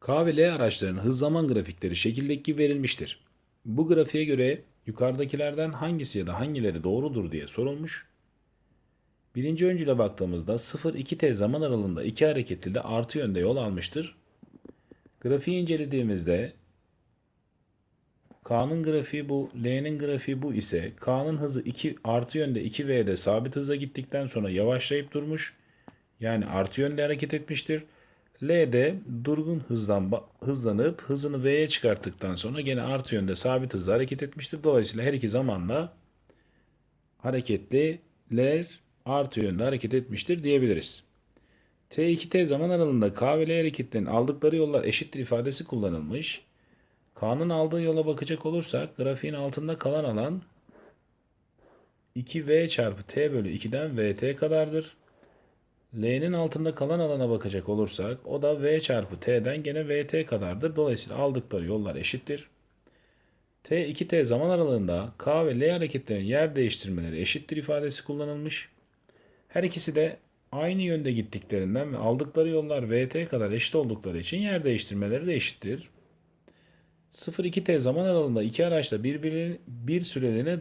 K ve L araçlarının hız zaman grafikleri şekildeki gibi verilmiştir. Bu grafiğe göre yukarıdakilerden hangisi ya da hangileri doğrudur diye sorulmuş. Birinci öncüle baktığımızda 0-2t zaman aralığında iki hareketli de artı yönde yol almıştır. Grafiği incelediğimizde K'nın grafiği bu, L'nin grafiği bu ise K'nın hızı 2 artı yönde 2V'de sabit hızla gittikten sonra yavaşlayıp durmuş. Yani artı yönde hareket etmiştir. L de durgun hızdan hızlanıp hızını V'ye çıkarttıktan sonra gene artı yönde sabit hızla hareket etmiştir. Dolayısıyla her iki zamanla hareketliler artı yönde hareket etmiştir diyebiliriz. T2T zaman aralığında K ve L hareketlerinin aldıkları yollar eşittir ifadesi kullanılmış. K'nın aldığı yola bakacak olursak grafiğin altında kalan alan 2V çarpı T bölü 2'den VT kadardır. L'nin altında kalan alana bakacak olursak o da V çarpı T'den gene VT kadardır. Dolayısıyla aldıkları yollar eşittir. T2T zaman aralığında K ve L hareketlerinin yer değiştirmeleri eşittir ifadesi kullanılmış. Her ikisi de aynı yönde gittiklerinden ve aldıkları yollar VT kadar eşit oldukları için yer değiştirmeleri de eşittir. 0-2T zaman aralığında iki araçta birbirinin bir süreliğine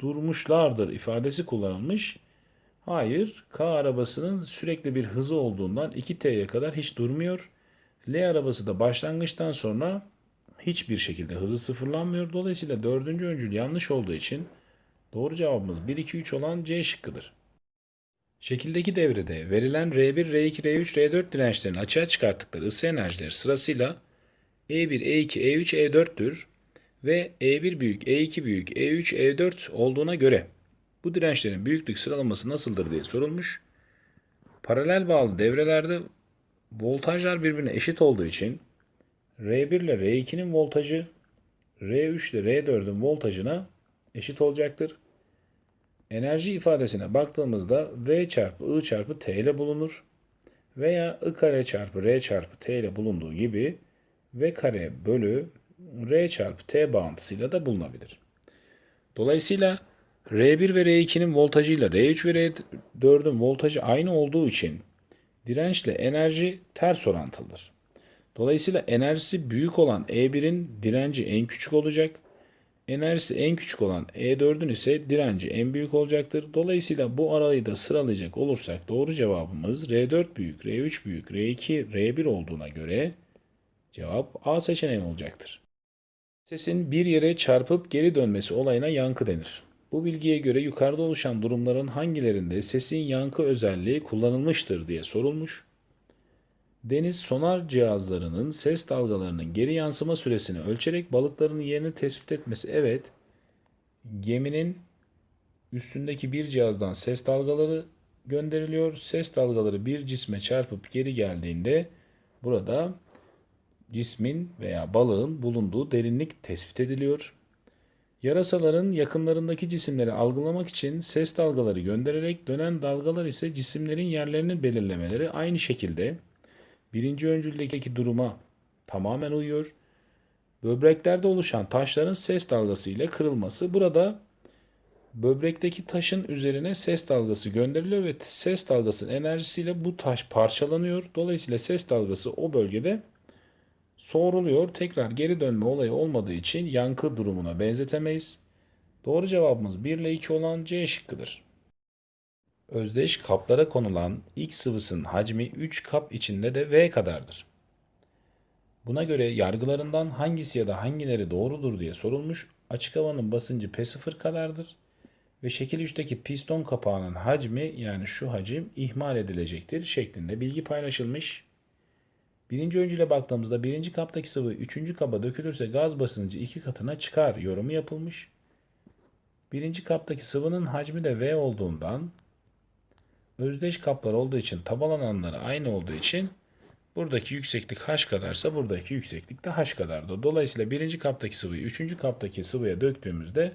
durmuşlardır ifadesi kullanılmış. Hayır, K arabasının sürekli bir hızı olduğundan 2T'ye kadar hiç durmuyor. L arabası da başlangıçtan sonra hiçbir şekilde hızı sıfırlanmıyor. Dolayısıyla dördüncü öncül yanlış olduğu için doğru cevabımız 1, 2, 3 olan C şıkkıdır. Şekildeki devrede verilen R1, R2, R3, R4 dirençlerin açığa çıkarttıkları ısı enerjileri sırasıyla E1, E2, E3, E4'tür ve E1 büyük, E2 büyük, E3, E4 olduğuna göre bu dirençlerin büyüklük sıralaması nasıldır diye sorulmuş. Paralel bağlı devrelerde voltajlar birbirine eşit olduğu için R1 ile R2'nin voltajı R3 ile R4'ün voltajına eşit olacaktır. Enerji ifadesine baktığımızda V çarpı I çarpı T ile bulunur. Veya I kare çarpı R çarpı T ile bulunduğu gibi V kare bölü R çarpı T bağıntısıyla da bulunabilir. Dolayısıyla R1 ve R2'nin voltajıyla R3 ve R4'ün voltajı aynı olduğu için dirençle enerji ters orantılıdır. Dolayısıyla enerjisi büyük olan E1'in direnci en küçük olacak. Enerjisi en küçük olan E4'ün ise direnci en büyük olacaktır. Dolayısıyla bu arayı da sıralayacak olursak doğru cevabımız R4 büyük, R3 büyük, R2, R1 olduğuna göre cevap A seçeneği olacaktır. Sesin bir yere çarpıp geri dönmesi olayına yankı denir. Bu bilgiye göre yukarıda oluşan durumların hangilerinde sesin yankı özelliği kullanılmıştır diye sorulmuş. Deniz sonar cihazlarının ses dalgalarının geri yansıma süresini ölçerek balıkların yerini tespit etmesi evet. Geminin üstündeki bir cihazdan ses dalgaları gönderiliyor. Ses dalgaları bir cisme çarpıp geri geldiğinde burada cismin veya balığın bulunduğu derinlik tespit ediliyor. Yarasaların yakınlarındaki cisimleri algılamak için ses dalgaları göndererek dönen dalgalar ise cisimlerin yerlerini belirlemeleri aynı şekilde birinci öncüldeki duruma tamamen uyuyor. Böbreklerde oluşan taşların ses dalgası ile kırılması burada böbrekteki taşın üzerine ses dalgası gönderiliyor ve ses dalgasının enerjisiyle bu taş parçalanıyor. Dolayısıyla ses dalgası o bölgede soğuruluyor. Tekrar geri dönme olayı olmadığı için yankı durumuna benzetemeyiz. Doğru cevabımız 1 ile 2 olan C şıkkıdır. Özdeş kaplara konulan X sıvısının hacmi 3 kap içinde de V kadardır. Buna göre yargılarından hangisi ya da hangileri doğrudur diye sorulmuş. Açık havanın basıncı P0 kadardır ve şekil 3'teki piston kapağının hacmi yani şu hacim ihmal edilecektir şeklinde bilgi paylaşılmış. Birinci öncüle baktığımızda birinci kaptaki sıvı üçüncü kaba dökülürse gaz basıncı iki katına çıkar yorumu yapılmış. Birinci kaptaki sıvının hacmi de V olduğundan özdeş kaplar olduğu için taban alanları aynı olduğu için buradaki yükseklik H kadarsa buradaki yükseklik de H kadardır. Dolayısıyla birinci kaptaki sıvıyı üçüncü kaptaki sıvıya döktüğümüzde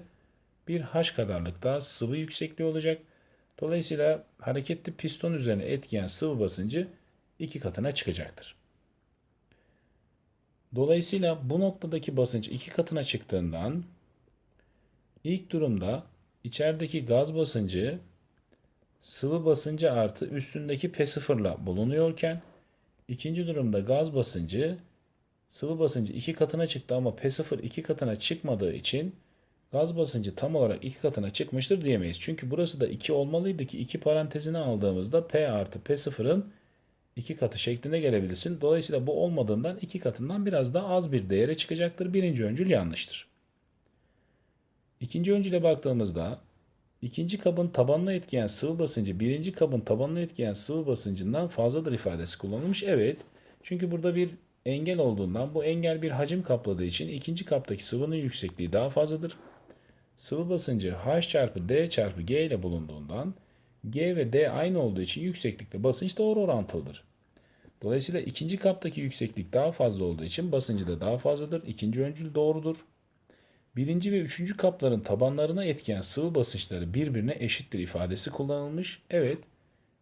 bir H kadarlık daha sıvı yüksekliği olacak. Dolayısıyla hareketli piston üzerine etkileyen sıvı basıncı iki katına çıkacaktır. Dolayısıyla bu noktadaki basınç iki katına çıktığından ilk durumda içerideki gaz basıncı sıvı basıncı artı üstündeki P0 ile bulunuyorken İkinci durumda gaz basıncı sıvı basıncı iki katına çıktı ama P0 iki katına çıkmadığı için gaz basıncı tam olarak iki katına çıkmıştır diyemeyiz. Çünkü burası da 2 olmalıydı ki 2 parantezine aldığımızda P artı P0'ın iki katı şeklinde gelebilirsin. Dolayısıyla bu olmadığından iki katından biraz daha az bir değere çıkacaktır. Birinci öncül yanlıştır. İkinci öncüle baktığımızda ikinci kabın tabanına etkileyen sıvı basıncı birinci kabın tabanına etkileyen sıvı basıncından fazladır ifadesi kullanılmış. Evet. Çünkü burada bir engel olduğundan bu engel bir hacim kapladığı için ikinci kaptaki sıvının yüksekliği daha fazladır. Sıvı basıncı H çarpı D çarpı G ile bulunduğundan G ve D aynı olduğu için yükseklikle basınç doğru orantılıdır. Dolayısıyla ikinci kaptaki yükseklik daha fazla olduğu için basıncı da daha fazladır. İkinci öncül doğrudur. Birinci ve üçüncü kapların tabanlarına etkileyen sıvı basınçları birbirine eşittir ifadesi kullanılmış. Evet,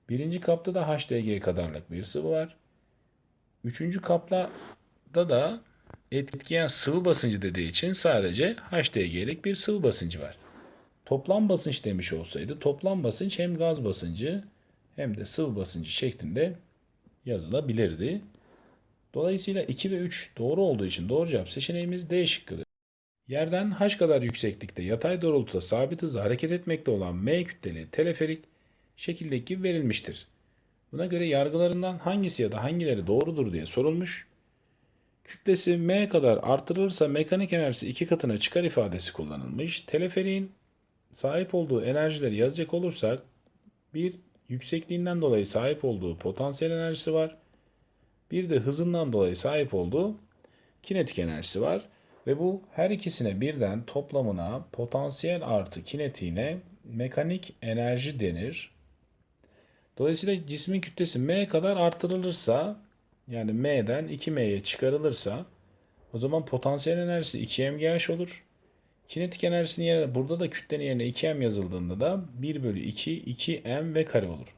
birinci kapta da HDG kadarlık bir sıvı var. Üçüncü kapta da etkileyen sıvı basıncı dediği için sadece HDG'lik bir sıvı basıncı var. Toplam basınç demiş olsaydı toplam basınç hem gaz basıncı hem de sıvı basıncı şeklinde yazılabilirdi. Dolayısıyla 2 ve 3 doğru olduğu için doğru cevap seçeneğimiz D şıkkıdır. Yerden h kadar yükseklikte yatay doğrultuda sabit hızla hareket etmekte olan m kütleli teleferik şekildeki verilmiştir. Buna göre yargılarından hangisi ya da hangileri doğrudur diye sorulmuş. Kütlesi m kadar artırılırsa mekanik enerjisi iki katına çıkar ifadesi kullanılmış. Teleferiğin sahip olduğu enerjileri yazacak olursak bir yüksekliğinden dolayı sahip olduğu potansiyel enerjisi var. Bir de hızından dolayı sahip olduğu kinetik enerjisi var. Ve bu her ikisine birden toplamına potansiyel artı kinetiğine mekanik enerji denir. Dolayısıyla cismin kütlesi m kadar artırılırsa yani m'den 2m'ye çıkarılırsa o zaman potansiyel enerjisi 2mgh olur. Kinetik enerjisinin yerine burada da kütlenin yerine 2m yazıldığında da 1 bölü 2 2m v kare olur.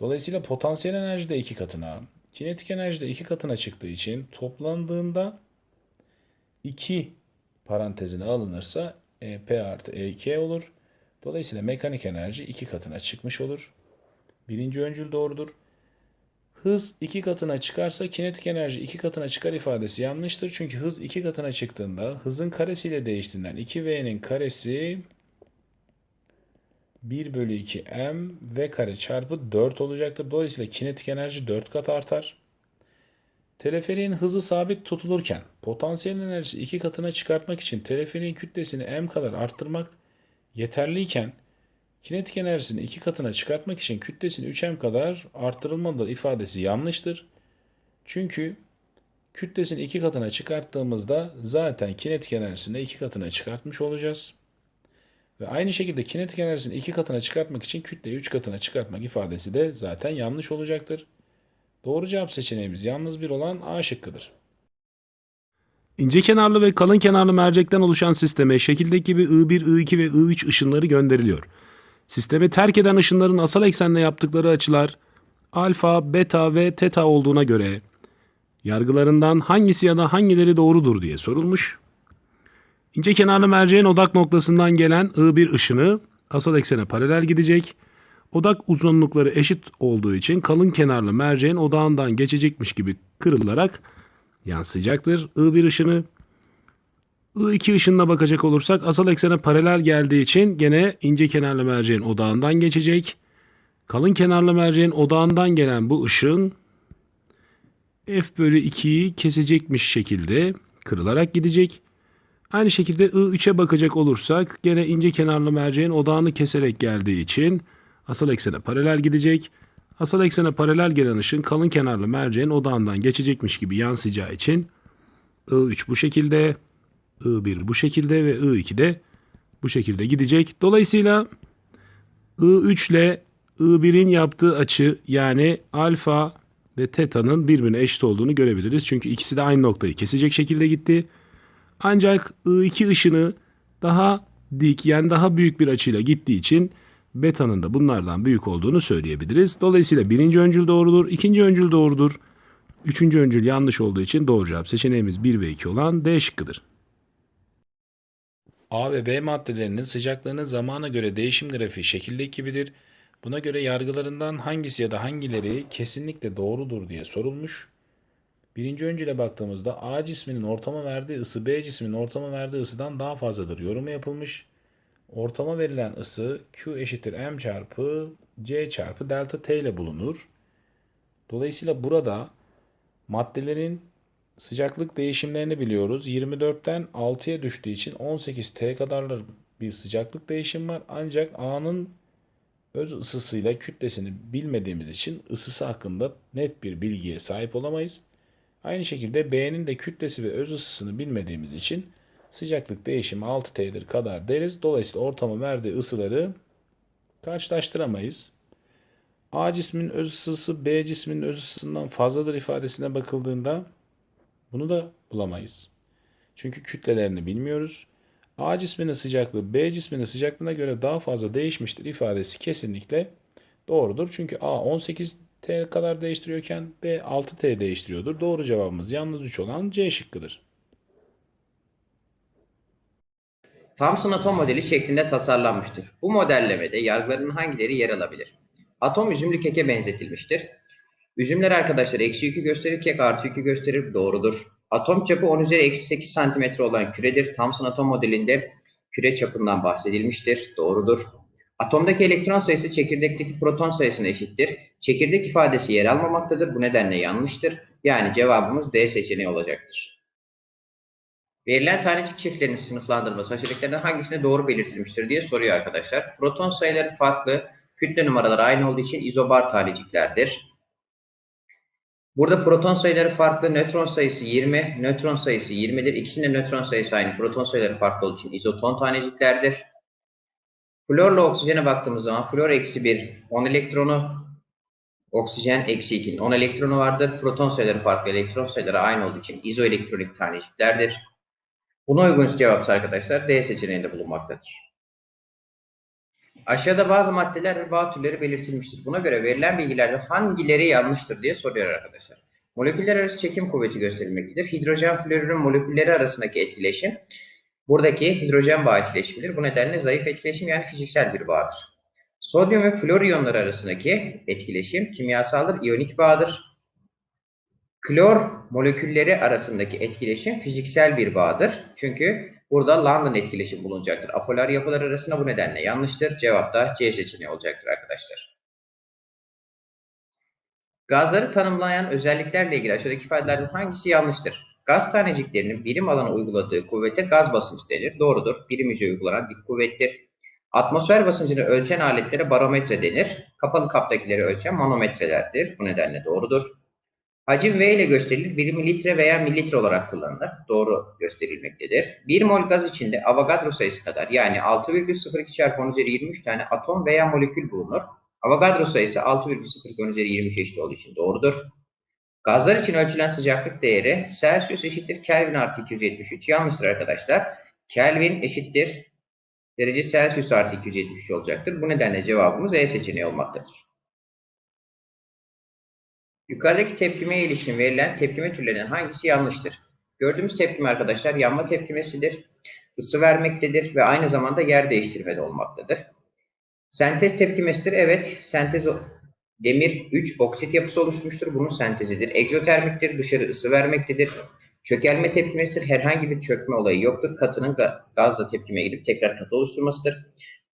Dolayısıyla potansiyel enerji de 2 katına, kinetik enerji de 2 katına çıktığı için toplandığında 2 parantezine alınırsa e, P artı E2 olur. Dolayısıyla mekanik enerji 2 katına çıkmış olur. Birinci öncül doğrudur. Hız 2 katına çıkarsa kinetik enerji 2 katına çıkar ifadesi yanlıştır. Çünkü hız 2 katına çıktığında hızın karesiyle değiştiğinden 2V'nin karesi 1 bölü 2 M V kare çarpı 4 olacaktır. Dolayısıyla kinetik enerji 4 kat artar. Teleferiğin hızı sabit tutulurken potansiyel enerjisi iki katına çıkartmak için teleferiğin kütlesini m kadar arttırmak yeterliyken kinetik enerjisini iki katına çıkartmak için kütlesini 3m kadar arttırılmalıdır ifadesi yanlıştır. Çünkü kütlesini iki katına çıkarttığımızda zaten kinetik enerjisini iki katına çıkartmış olacağız. Ve aynı şekilde kinetik enerjisini iki katına çıkartmak için kütleyi üç katına çıkartmak ifadesi de zaten yanlış olacaktır. Doğru cevap seçeneğimiz yalnız bir olan A şıkkıdır. İnce kenarlı ve kalın kenarlı mercekten oluşan sisteme şekildeki gibi I1, I2 ve I3 ışınları gönderiliyor. Sistemi terk eden ışınların asal eksenle yaptıkları açılar alfa, beta ve teta olduğuna göre yargılarından hangisi ya da hangileri doğrudur diye sorulmuş. İnce kenarlı merceğin odak noktasından gelen I1 ışını asal eksene paralel gidecek. Odak uzunlukları eşit olduğu için kalın kenarlı merceğin odağından geçecekmiş gibi kırılarak yansıyacaktır I1 ışını. I2 ışınına bakacak olursak asal eksene paralel geldiği için gene ince kenarlı merceğin odağından geçecek. Kalın kenarlı merceğin odağından gelen bu ışın f bölü 2'yi kesecekmiş şekilde kırılarak gidecek. Aynı şekilde I3'e bakacak olursak gene ince kenarlı merceğin odağını keserek geldiği için asal eksene paralel gidecek. Asal eksene paralel gelen ışın kalın kenarlı merceğin odağından geçecekmiş gibi yansıyacağı için I3 bu şekilde, I1 bu şekilde ve I2 de bu şekilde gidecek. Dolayısıyla I3 ile I1'in yaptığı açı yani alfa ve teta'nın birbirine eşit olduğunu görebiliriz. Çünkü ikisi de aynı noktayı kesecek şekilde gitti. Ancak I2 ışını daha dik yani daha büyük bir açıyla gittiği için beta'nın da bunlardan büyük olduğunu söyleyebiliriz. Dolayısıyla birinci öncül doğrudur, ikinci öncül doğrudur. Üçüncü öncül yanlış olduğu için doğru cevap seçeneğimiz 1 ve 2 olan D şıkkıdır. A ve B maddelerinin sıcaklığının zamana göre değişim grafiği şekildeki gibidir. Buna göre yargılarından hangisi ya da hangileri kesinlikle doğrudur diye sorulmuş. Birinci öncüle baktığımızda A cisminin ortama verdiği ısı B cisminin ortama verdiği ısıdan daha fazladır yorumu yapılmış. Ortama verilen ısı Q eşittir M çarpı C çarpı delta T ile bulunur. Dolayısıyla burada maddelerin sıcaklık değişimlerini biliyoruz. 24'ten 6'ya düştüğü için 18 T kadarlar bir sıcaklık değişim var. Ancak A'nın öz ısısıyla kütlesini bilmediğimiz için ısısı hakkında net bir bilgiye sahip olamayız. Aynı şekilde B'nin de kütlesi ve öz ısısını bilmediğimiz için sıcaklık değişimi 6T'dir kadar deriz. Dolayısıyla ortama verdiği ısıları karşılaştıramayız. A cisminin öz ısısı B cisminin öz ısısından fazladır ifadesine bakıldığında bunu da bulamayız. Çünkü kütlelerini bilmiyoruz. A cisminin sıcaklığı B cisminin sıcaklığına göre daha fazla değişmiştir ifadesi kesinlikle doğrudur. Çünkü A 18 T kadar değiştiriyorken B 6 T değiştiriyordur. Doğru cevabımız yalnız 3 olan C şıkkıdır. Thomson atom modeli şeklinde tasarlanmıştır. Bu modellemede yargıların hangileri yer alabilir? Atom üzümlü keke benzetilmiştir. Üzümler arkadaşlar eksi yükü gösterir, kek artı yükü gösterir. Doğrudur. Atom çapı 10 üzeri eksi 8 santimetre olan küredir. Thomson atom modelinde küre çapından bahsedilmiştir. Doğrudur. Atomdaki elektron sayısı çekirdekteki proton sayısına eşittir. Çekirdek ifadesi yer almamaktadır. Bu nedenle yanlıştır. Yani cevabımız D seçeneği olacaktır. Verilen tanecik çiftlerinin sınıflandırması aşağıdakilerden hangisine doğru belirtilmiştir diye soruyor arkadaşlar. Proton sayıları farklı, kütle numaraları aynı olduğu için izobar taneciklerdir. Burada proton sayıları farklı, nötron sayısı 20, nötron sayısı 20'dir. İkisinin nötron sayısı aynı, proton sayıları farklı olduğu için izoton taneciklerdir. Florla oksijene baktığımız zaman flor eksi 1, 10 elektronu, oksijen eksi 2'nin 10 elektronu vardır. Proton sayıları farklı, elektron sayıları aynı olduğu için izoelektronik taneciklerdir. Buna uygun cevap arkadaşlar D seçeneğinde bulunmaktadır. Aşağıda bazı maddeler ve bağ türleri belirtilmiştir. Buna göre verilen bilgilerden hangileri yanlıştır diye soruyor arkadaşlar. Moleküller arası çekim kuvveti gösterilmektedir. Hidrojen florürün molekülleri arasındaki etkileşim buradaki hidrojen bağ etkileşimidir. Bu nedenle zayıf etkileşim yani fiziksel bir bağdır. Sodyum ve flor iyonları arasındaki etkileşim kimyasaldır, iyonik bağdır. Klor molekülleri arasındaki etkileşim fiziksel bir bağdır. Çünkü burada London etkileşim bulunacaktır. Apolar yapılar arasında bu nedenle yanlıştır. Cevap da C seçeneği olacaktır arkadaşlar. Gazları tanımlayan özelliklerle ilgili aşağıdaki ifadelerden hangisi yanlıştır? Gaz taneciklerinin birim alana uyguladığı kuvvete gaz basıncı denir. Doğrudur. Birim yüzeye uygulanan bir kuvvettir. Atmosfer basıncını ölçen aletlere barometre denir. Kapalı kaptakileri ölçen manometrelerdir. Bu nedenle doğrudur. Hacim V ile gösterilir. Birimi litre veya mililitre olarak kullanılır. Doğru gösterilmektedir. 1 mol gaz içinde Avogadro sayısı kadar yani 6,02 çarpı 10 üzeri 23 tane atom veya molekül bulunur. Avogadro sayısı 6,02 10 üzeri 23 eşit olduğu için doğrudur. Gazlar için ölçülen sıcaklık değeri Celsius eşittir Kelvin artı 273. Yanlıştır arkadaşlar. Kelvin eşittir derece Celsius artı 273 olacaktır. Bu nedenle cevabımız E seçeneği olmaktadır. Yukarıdaki tepkimeye ilişkin verilen tepkime türlerinden hangisi yanlıştır? Gördüğümüz tepkime arkadaşlar yanma tepkimesidir. Isı vermektedir ve aynı zamanda yer değiştirme de olmaktadır. Sentez tepkimesidir. Evet, sentez demir 3 oksit yapısı oluşmuştur. Bunun sentezidir. Egzotermiktir. Dışarı ısı vermektedir. Çökelme tepkimesidir. Herhangi bir çökme olayı yoktur. Katının ga- gazla tepkime girip tekrar katı oluşturmasıdır.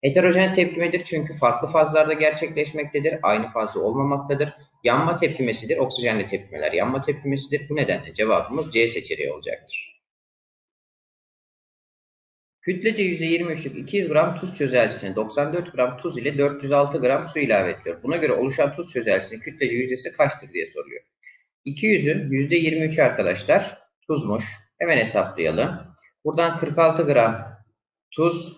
Heterojen tepkimedir çünkü farklı fazlarda gerçekleşmektedir. Aynı fazla olmamaktadır. Yanma tepkimesidir. Oksijenle tepkimeler yanma tepkimesidir. Bu nedenle cevabımız C seçeneği olacaktır. Kütlece %23'lük 200 gram tuz çözeltisine 94 gram tuz ile 406 gram su ilave ediliyor. Buna göre oluşan tuz çözeltisinin kütlece yüzdesi kaçtır diye soruyor. 200'ün %23'ü arkadaşlar tuzmuş. Hemen hesaplayalım. Buradan 46 gram tuz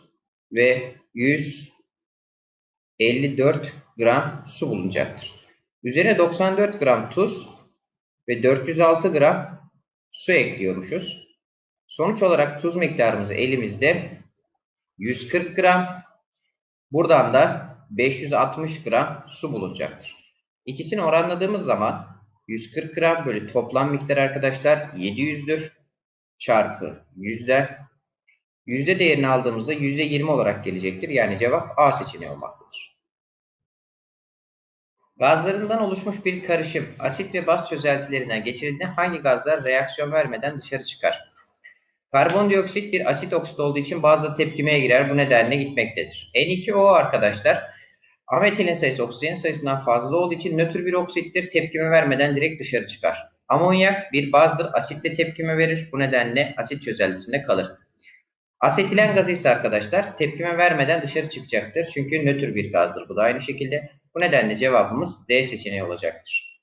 ve 154 gram su bulunacaktır. Üzerine 94 gram tuz ve 406 gram su ekliyormuşuz. Sonuç olarak tuz miktarımız elimizde 140 gram. Buradan da 560 gram su bulunacaktır. İkisini oranladığımız zaman 140 gram bölü toplam miktar arkadaşlar 700'dür. Çarpı yüzden. Yüzde değerini aldığımızda %20 olarak gelecektir. Yani cevap A seçeneği olmaktadır. Gazlarından oluşmuş bir karışım asit ve baz çözeltilerinden geçirildiğinde hangi gazlar reaksiyon vermeden dışarı çıkar? Karbondioksit bir asit oksit olduğu için bazı tepkimeye girer bu nedenle gitmektedir. N2O arkadaşlar ametilin sayısı oksijenin sayısından fazla olduğu için nötr bir oksittir tepkime vermeden direkt dışarı çıkar. Amonyak bir bazdır asitle tepkime verir bu nedenle asit çözeltisinde kalır. Asetilen gazı ise arkadaşlar tepkime vermeden dışarı çıkacaktır. Çünkü nötr bir gazdır. Bu da aynı şekilde. Bu nedenle cevabımız D seçeneği olacaktır.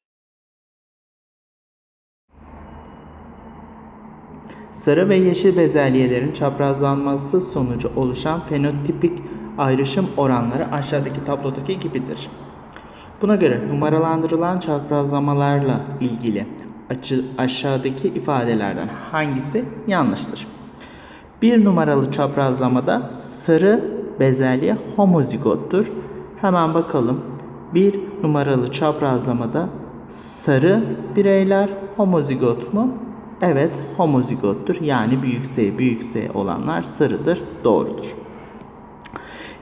Sarı ve yeşil bezelyelerin çaprazlanması sonucu oluşan fenotipik ayrışım oranları aşağıdaki tablodaki gibidir. Buna göre numaralandırılan çaprazlamalarla ilgili açı, aşağıdaki ifadelerden hangisi yanlıştır? Bir numaralı çaprazlamada sarı bezelye homozigottur. Hemen bakalım. Bir numaralı çaprazlamada sarı bireyler homozigot mu? Evet, homozigottur. Yani büyük S, büyük S olanlar sarıdır. Doğrudur.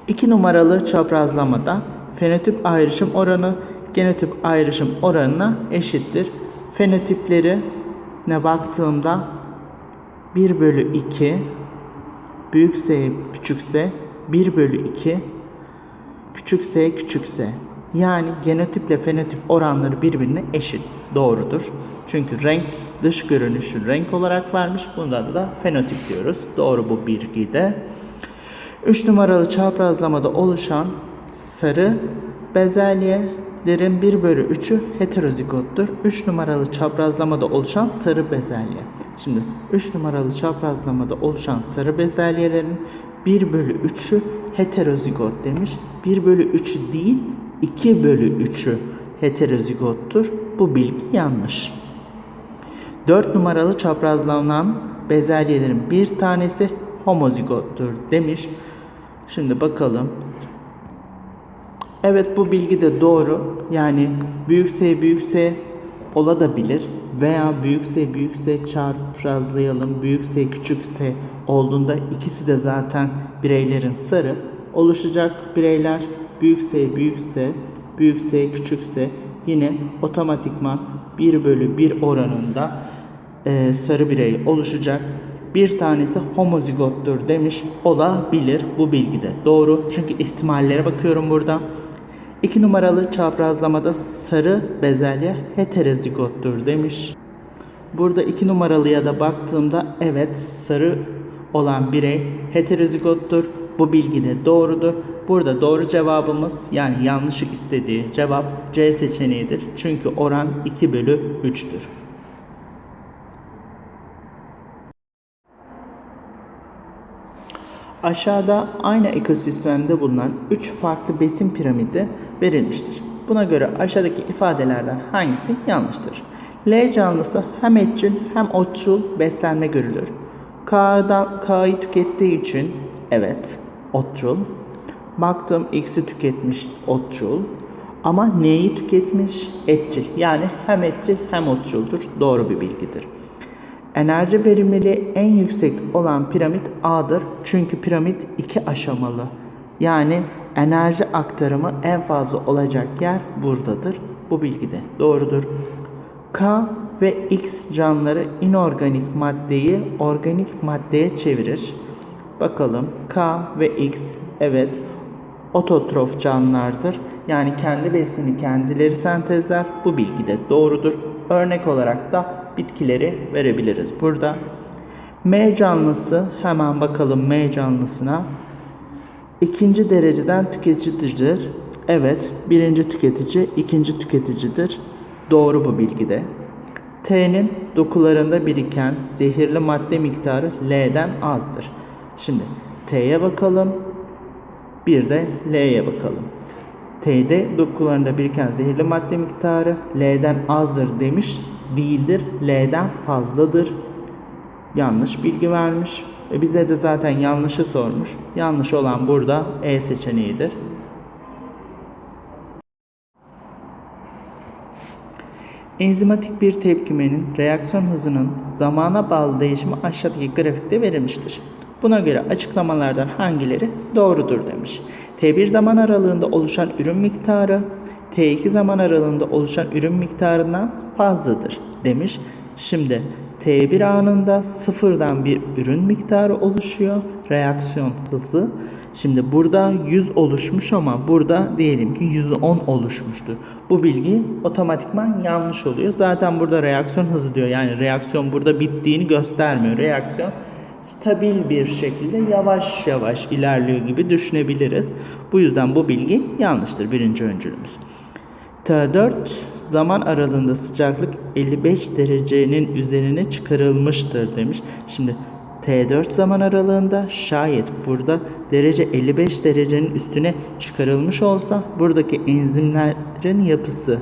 2 numaralı çaprazlamada fenotip ayrışım oranı genotip ayrışım oranına eşittir. Fenotiplerine baktığımda 1 bölü 2 büyük S küçük S 1 bölü 2 küçük S küçük S. Yani genotiple fenotip oranları birbirine eşit. Doğrudur. Çünkü renk dış görünüşü renk olarak vermiş. Bunda da fenotip diyoruz. Doğru bu bilgi de. 3 numaralı çaprazlamada oluşan sarı bezelyelerin 1 bölü 3'ü heterozigottur. 3 numaralı çaprazlamada oluşan sarı bezelye. Şimdi 3 numaralı çaprazlamada oluşan sarı bezelyelerin 1 bölü 3'ü heterozigot demiş. 1 bölü 3'ü değil 2 bölü 3'ü heterozigottur. Bu bilgi yanlış. 4 numaralı çaprazlanan bezelyelerin bir tanesi homozigottur demiş. Şimdi bakalım. Evet bu bilgi de doğru. Yani büyük S büyük S olabilir veya büyük S büyük S çaprazlayalım. Büyük S küçük S olduğunda ikisi de zaten bireylerin sarı oluşacak bireyler. Büyük S büyük S büyük S küçük S yine otomatikman 1 bölü 1 oranında e, sarı birey oluşacak. Bir tanesi homozigottur demiş olabilir bu bilgide. Doğru çünkü ihtimallere bakıyorum burada. 2 numaralı çaprazlamada sarı bezelye heterozigottur demiş. Burada 2 numaralıya da baktığımda evet sarı olan birey heterozigottur. Bu bilgi de doğrudur. Burada doğru cevabımız yani yanlışı istediği cevap C seçeneğidir. Çünkü oran 2 bölü 3'tür. Aşağıda aynı ekosistemde bulunan 3 farklı besin piramidi verilmiştir. Buna göre aşağıdaki ifadelerden hangisi yanlıştır? L canlısı hem etçil hem otçul beslenme görülür. K'dan K'yı tükettiği için evet otçul. Baktım X'i tüketmiş otçul. Ama neyi tüketmiş? Etçil. Yani hem etçil hem otçuldur. Doğru bir bilgidir. Enerji verimliliği en yüksek olan piramit A'dır. Çünkü piramit iki aşamalı. Yani enerji aktarımı en fazla olacak yer buradadır. Bu bilgi de doğrudur. K ve X canlıları inorganik maddeyi organik maddeye çevirir. Bakalım K ve X evet ototrof canlılardır. Yani kendi besinini kendileri sentezler. Bu bilgi de doğrudur. Örnek olarak da bitkileri verebiliriz burada. M canlısı hemen bakalım M canlısına. İkinci dereceden tüketicidir. Evet, birinci tüketici, ikinci tüketicidir. Doğru bu bilgide. T'nin dokularında biriken zehirli madde miktarı L'den azdır. Şimdi T'ye bakalım. Bir de L'ye bakalım. T'de dokularında biriken zehirli madde miktarı L'den azdır demiş. Değildir. L'den fazladır. Yanlış bilgi vermiş. E bize de zaten yanlışı sormuş. Yanlış olan burada E seçeneğidir. Enzimatik bir tepkimenin reaksiyon hızının zamana bağlı değişimi aşağıdaki grafikte verilmiştir. Buna göre açıklamalardan hangileri doğrudur demiş. T1 zaman aralığında oluşan ürün miktarı T2 zaman aralığında oluşan ürün miktarından fazladır demiş. Şimdi T1 anında sıfırdan bir ürün miktarı oluşuyor. Reaksiyon hızı. Şimdi burada 100 oluşmuş ama burada diyelim ki 110 oluşmuştur. Bu bilgi otomatikman yanlış oluyor. Zaten burada reaksiyon hızı diyor. Yani reaksiyon burada bittiğini göstermiyor. Reaksiyon stabil bir şekilde yavaş yavaş ilerliyor gibi düşünebiliriz. Bu yüzden bu bilgi yanlıştır birinci öncülümüz. T4 zaman aralığında sıcaklık 55 derecenin üzerine çıkarılmıştır demiş. Şimdi T4 zaman aralığında şayet burada derece 55 derecenin üstüne çıkarılmış olsa buradaki enzimlerin yapısı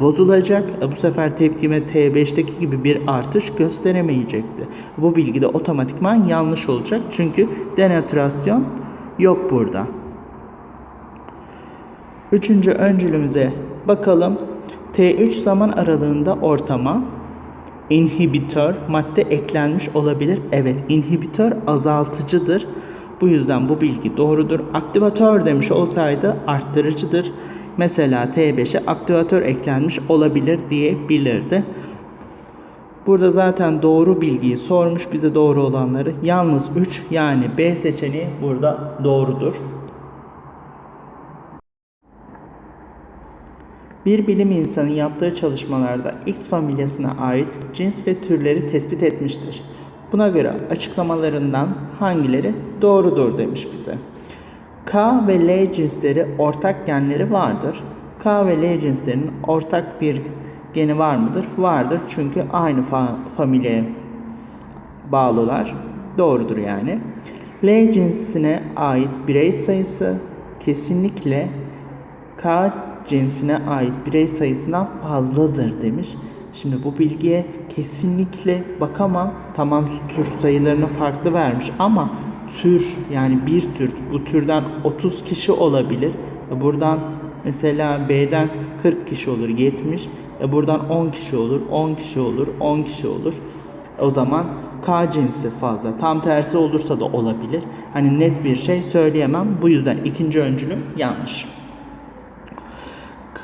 bozulacak. Bu sefer tepkime T5'teki gibi bir artış gösteremeyecekti. Bu bilgi de otomatikman yanlış olacak. Çünkü denatürasyon yok burada. Üçüncü öncülümüze bakalım. T3 zaman aralığında ortama inhibitör madde eklenmiş olabilir. Evet, inhibitör azaltıcıdır. Bu yüzden bu bilgi doğrudur. Aktivatör demiş olsaydı arttırıcıdır. Mesela T5'e aktivatör eklenmiş olabilir diyebilirdi. Burada zaten doğru bilgiyi sormuş bize doğru olanları. Yalnız 3 yani B seçeneği burada doğrudur. Bir bilim insanı yaptığı çalışmalarda X familyasına ait cins ve türleri tespit etmiştir. Buna göre açıklamalarından hangileri doğrudur demiş bize. K ve L cinsleri ortak genleri vardır. K ve L cinslerinin ortak bir geni var mıdır? Vardır çünkü aynı fa- familyaya bağlılar. Doğrudur yani. L cinsine ait birey sayısı kesinlikle K cinsine ait birey sayısından fazladır demiş. Şimdi bu bilgiye kesinlikle bakamam. Tamam tür sayılarını farklı vermiş ama tür yani bir tür bu türden 30 kişi olabilir. E Buradan mesela B'den 40 kişi olur 70. E buradan 10 kişi olur 10 kişi olur 10 kişi olur. O zaman K cinsi fazla. Tam tersi olursa da olabilir. Hani net bir şey söyleyemem. Bu yüzden ikinci öncülüm yanlış.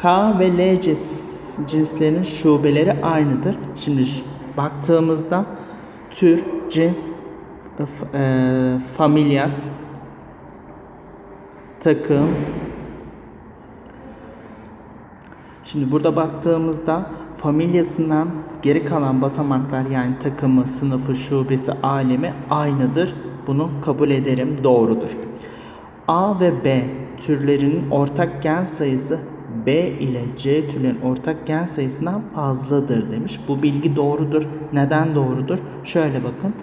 K ve L cins, cinslerin şubeleri aynıdır. Şimdi baktığımızda tür, cins, e, familya, takım. Şimdi burada baktığımızda familyasından geri kalan basamaklar yani takımı, sınıfı, şubesi, alemi aynıdır. Bunu kabul ederim, doğrudur. A ve B türlerinin ortak gen sayısı B ile C türlerin ortak gen sayısından fazladır demiş. Bu bilgi doğrudur. Neden doğrudur? Şöyle bakın.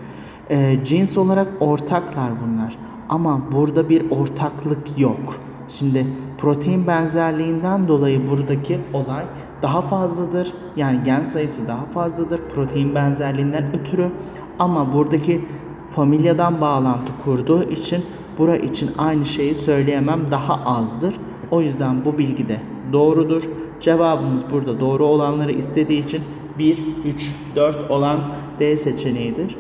Ee, cins olarak ortaklar bunlar. Ama burada bir ortaklık yok. Şimdi protein benzerliğinden dolayı buradaki olay daha fazladır. Yani gen sayısı daha fazladır protein benzerliğinden ötürü. Ama buradaki familyadan bağlantı kurduğu için bura için aynı şeyi söyleyemem daha azdır. O yüzden bu bilgi de doğrudur. Cevabımız burada doğru olanları istediği için 1, 3, 4 olan D seçeneğidir.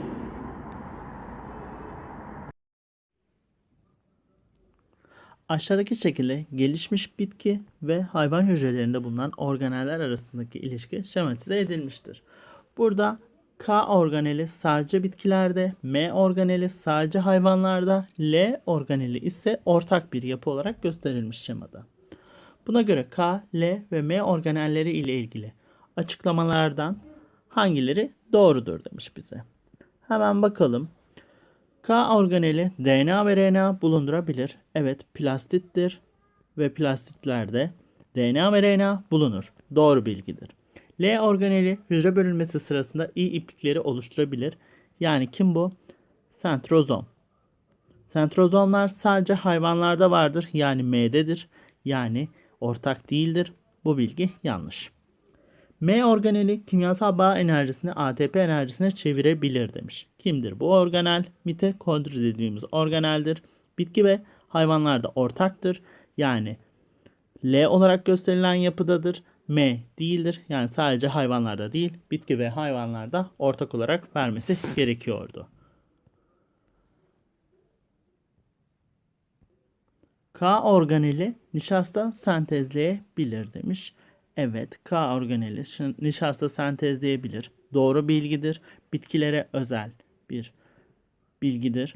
Aşağıdaki şekilde gelişmiş bitki ve hayvan hücrelerinde bulunan organeller arasındaki ilişki şematize edilmiştir. Burada K organeli sadece bitkilerde, M organeli sadece hayvanlarda, L organeli ise ortak bir yapı olarak gösterilmiş şemada. Buna göre K, L ve M organelleri ile ilgili açıklamalardan hangileri doğrudur demiş bize. Hemen bakalım. K organeli DNA ve RNA bulundurabilir. Evet plastittir ve plastitlerde DNA ve RNA bulunur. Doğru bilgidir. L organeli hücre bölünmesi sırasında iyi iplikleri oluşturabilir. Yani kim bu? Sentrozom. Sentrozomlar sadece hayvanlarda vardır. Yani M'dedir. Yani ortak değildir. Bu bilgi yanlış. M organeli kimyasal bağ enerjisini ATP enerjisine çevirebilir demiş. Kimdir bu organel? Mitokondri dediğimiz organeldir. Bitki ve hayvanlarda ortaktır. Yani L olarak gösterilen yapıdadır. M değildir. Yani sadece hayvanlarda değil, bitki ve hayvanlarda ortak olarak vermesi gerekiyordu. K organeli nişasta sentezleyebilir demiş. Evet, K organeli nişasta sentezleyebilir. Doğru bilgidir. Bitkilere özel bir bilgidir.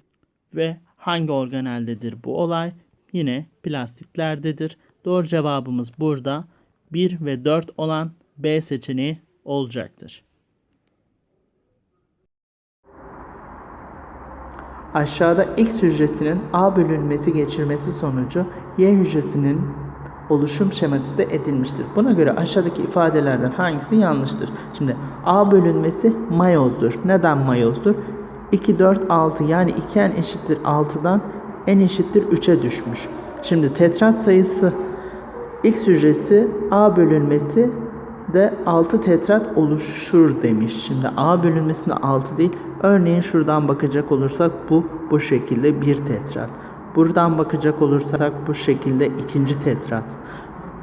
Ve hangi organeldedir bu olay? Yine plastiklerdedir. Doğru cevabımız burada 1 ve 4 olan B seçeneği olacaktır. Aşağıda X hücresinin A bölünmesi geçirmesi sonucu Y hücresinin oluşum şematize edilmiştir. Buna göre aşağıdaki ifadelerden hangisi yanlıştır? Şimdi A bölünmesi mayozdur. Neden mayozdur? 2, 4, 6 yani 2n eşittir 6'dan n eşittir 3'e düşmüş. Şimdi tetrat sayısı X hücresi A bölünmesi de 6 tetrat oluşur demiş. Şimdi A bölünmesinde 6 değil. Örneğin şuradan bakacak olursak bu bu şekilde bir tetrat. Buradan bakacak olursak bu şekilde ikinci tetrat.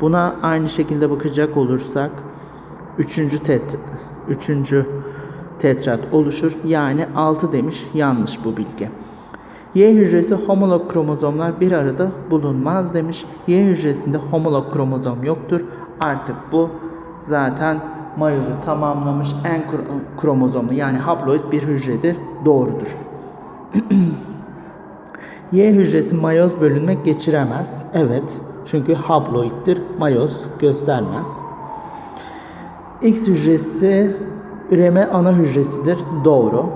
Buna aynı şekilde bakacak olursak üçüncü tet üçüncü tetrat oluşur. Yani 6 demiş. Yanlış bu bilgi. Y hücresi homolog kromozomlar bir arada bulunmaz demiş. Y hücresinde homolog kromozom yoktur. Artık bu zaten mayozu tamamlamış en kro- kromozomlu yani haploid bir hücredir. Doğrudur. Y hücresi mayoz bölünmek geçiremez. Evet. Çünkü haploiddir. Mayoz göstermez. X hücresi üreme ana hücresidir. Doğru.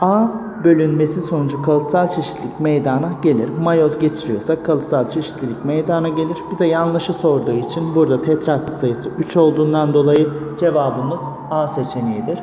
A bölünmesi sonucu kalıtsal çeşitlilik meydana gelir. Mayoz geçiriyorsa kalıtsal çeşitlilik meydana gelir. Bize yanlışı sorduğu için burada tetrat sayısı 3 olduğundan dolayı cevabımız A seçeneğidir.